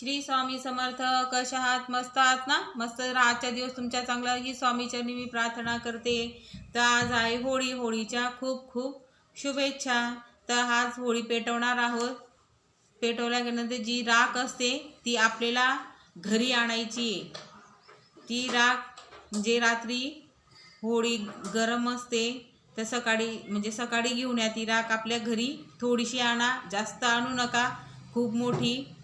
श्री स्वामी समर्थ कशा आहात मस्त आहात ना? मस्त आजच्या दिवस तुमच्या चांगला ही स्वामीचरणी मी प्रार्थना करते. तर आज आहे होळी. होळीच्या खूप खूप शुभेच्छा. तर आज होळी पेटवणार आहोत. पेटवल्यानंतर जी राख असते ती आपल्याला घरी आणायची आहे. ती राख म्हणजे रात्री होळी गरम असते तर सकाळी म्हणजे सकाळी घेऊन या. ती राख आपल्या घरी थोडीशी आणा. जास्त आणू नका. खूप मोठी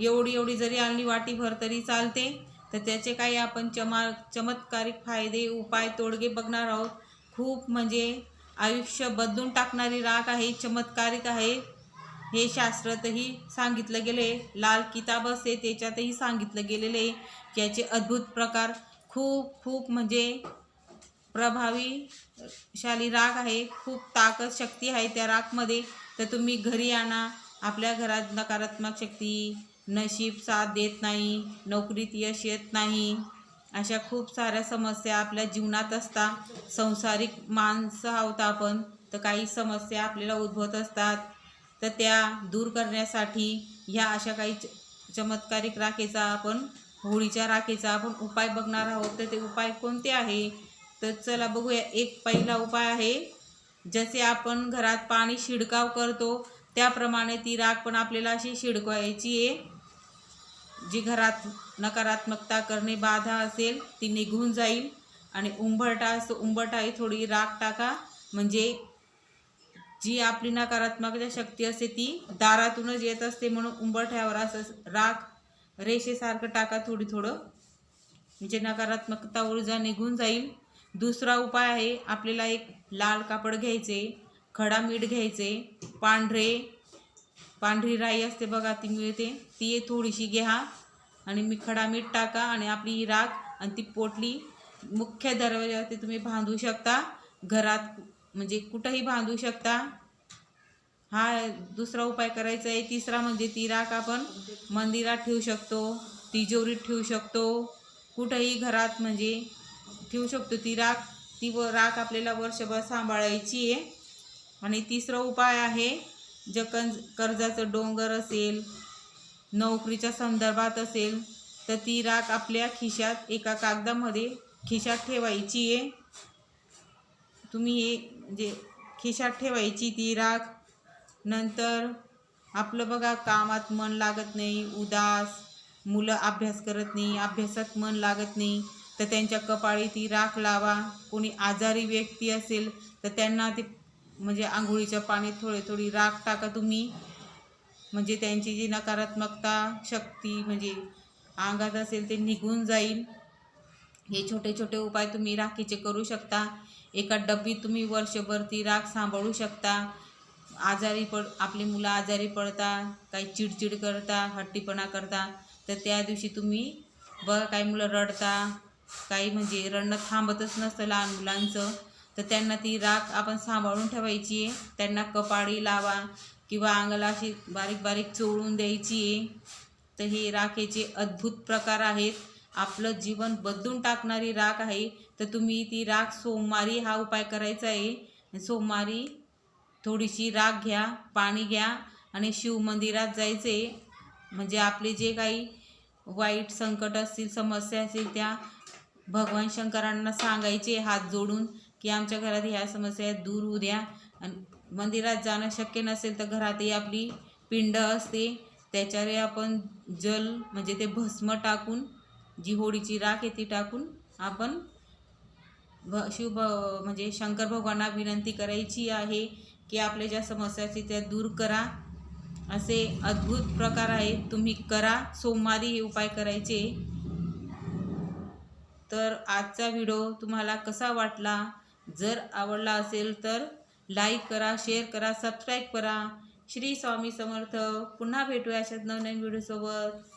एवढी एवढी जरी आणली वाटीभर तरी चालते तर त्याचे काही आपण चमा चमत्कारिक फायदे उपाय तोडगे बघणार आहोत. खूप म्हणजे आयुष्य बदलून टाकणारी राख आहे चमत्कारिक आहे. हे शास्त्रातही सांगितलं गेले लाल किताब असते त्याच्यातही सांगितलं गेलेलं आहे की याचे अद्भुत प्रकार खूप खूप म्हणजे प्रभावीशाली राग आहे. खूप ताकद शक्ती आहे त्या रागमध्ये तर तुम्ही घरी आणा. आपल्या घरात नकारात्मक शक्ती नशीब साथ देत नाही नोकरीत यश येत नाही. अशा खूप साऱ्या समस्या आपल्या जीवनात असतात. संसारिक माणसं आहोत आपण तर काही समस्या आपल्याला उद्भवत असतात. तर त्या दूर करण्यासाठी ह्या अशा काही च- चमत्कारिक राखेचा आपण होळीच्या राखेचा आपण उपाय बघणार आहोत. तर ते उपाय कोणते आहे? तर चला बघूया. एक पहिला उपाय आहे जसे आपण घरात पाणी शिडकाव करतो त्याप्रमाणे ती राख पण आपल्याला अशी शिडकवायची आहे. जी घरात नकारात्मकता करणे बाधा असेल ती निघून जाईल. आणि उंबरटा असतो उंबरटाही थोडी राख टाका. म्हणजे जी आपली नकारात्मक शक्ती असते ती दारातूनच येत असते म्हणून उंबरठ्यावर असं राख रेषेसारखं टाका थोडी थोडं. म्हणजे नकारात्मकता ऊर्जा निघून जाईल. दुसरा उपाय आहे आपल्याला एक लाल कापड घ्यायचे खडा मीठ घ्यायचे पांढरे पांढरी राई असते बघा ती. मिळते ती थोडीशी घ्या आणि मी खडा मीठ टाका आणि आपली ही राख आणि ती पोटली मुख्य दरवाजावरती तुम्ही बांधू शकता. घरात म्हणजे कुठंही बांधू शकता. हा दुसरा उपाय करायचा आहे तिसरा म्हणजे ती राख आपण मंदिरात ठेवू शकतो तिजोरीत ठेवू शकतो. कुठंही घरात म्हणजे ठेवू शकतो ती राख. ती व राख आपल्याला वर्षभर सांभाळायची आहे. आणि तिसरा उपाय आहे जे कं कर्जाचं डोंगर असेल नोकरीच्या संदर्भात असेल तर ती राख आपल्या खिशात एका कागदामध्ये खिशात ठेवायची आहे. तुम्ही हे म्हणजे खिशात ठेवायची ती राख. नंतर आपलं बघा कामात मन लागत नाही उदास मुलं अभ्यास करत नाही अभ्यासात मन लागत नाही तर त्यांच्या कपाळी ती राख लावा. कोणी आजारी व्यक्ती असेल तर त्यांना ते म्हणजे आंघोळीच्या पाण्यात थोडी थोडी राख टाका तुम्ही. म्हणजे त्यांची जी नकारात्मकता शक्ती म्हणजे अंगात असेल ते निघून जाईल. हे छोटे छोटे उपाय तुम्ही राखीचे करू शकता. एका डब्बीत तुम्ही वर्षभर ती राख सांभाळू शकता. आजारी पड आपली मुलं आजारी पडता काही चिडचिड करता हट्टीपणा करता तर त्या दिवशी तुम्ही बघा काही मुलं रडता काही म्हणजे रडणं थांबतच नसतं लहान मुलांचं. तर त्यांना ती राख आपण सांभाळून ठेवायची आहे. त्यांना कपाळी लावा किंवा अंगाला अशी बारीक बारीक चोळून द्यायची आहे. तर हे राखेचे अद्भुत प्रकार आहेत. आपलं जीवन बदलून टाकणारी राख आहे. तर तुम्ही ती राख सोमवारी हा उपाय करायचा आहे. सोमवारी थोडीशी राख घ्या पाणी घ्या आणि शिव मंदिरात जायचे. म्हणजे आपले जे काही वाईट संकट असतील समस्या असतील त्या भगवान शंकरांना सांगायचे हात जोडून. की आमच्या घरात ह्या समस्या दूर होऊ द्या. आणि मंदिरात जाणं शक्य नसेल तर घरातही आपली पिंड असते. त्याच्यावर आपण जल म्हणजे ते भस्म टाकून जी होळीची राख येते टाकून आपण भ शिव भ- म्हणजे शंकर भगवानांना विनंती करायची आहे की आपल्या ज्या समस्या त्या दूर करा. असे अद्भुत प्रकार आहेत. तुम्ही करा. सोमवारी हे उपाय करायचे. तर आजचा व्हिडिओ तुम्हाला कसा वाटला? जर आवडला असेल तर लाईक करा शेअर करा सबस्क्राईब करा. श्री स्वामी समर्थ. पुन्हा भेटूया अशाच नवनवीन व्हिडिओसोबत.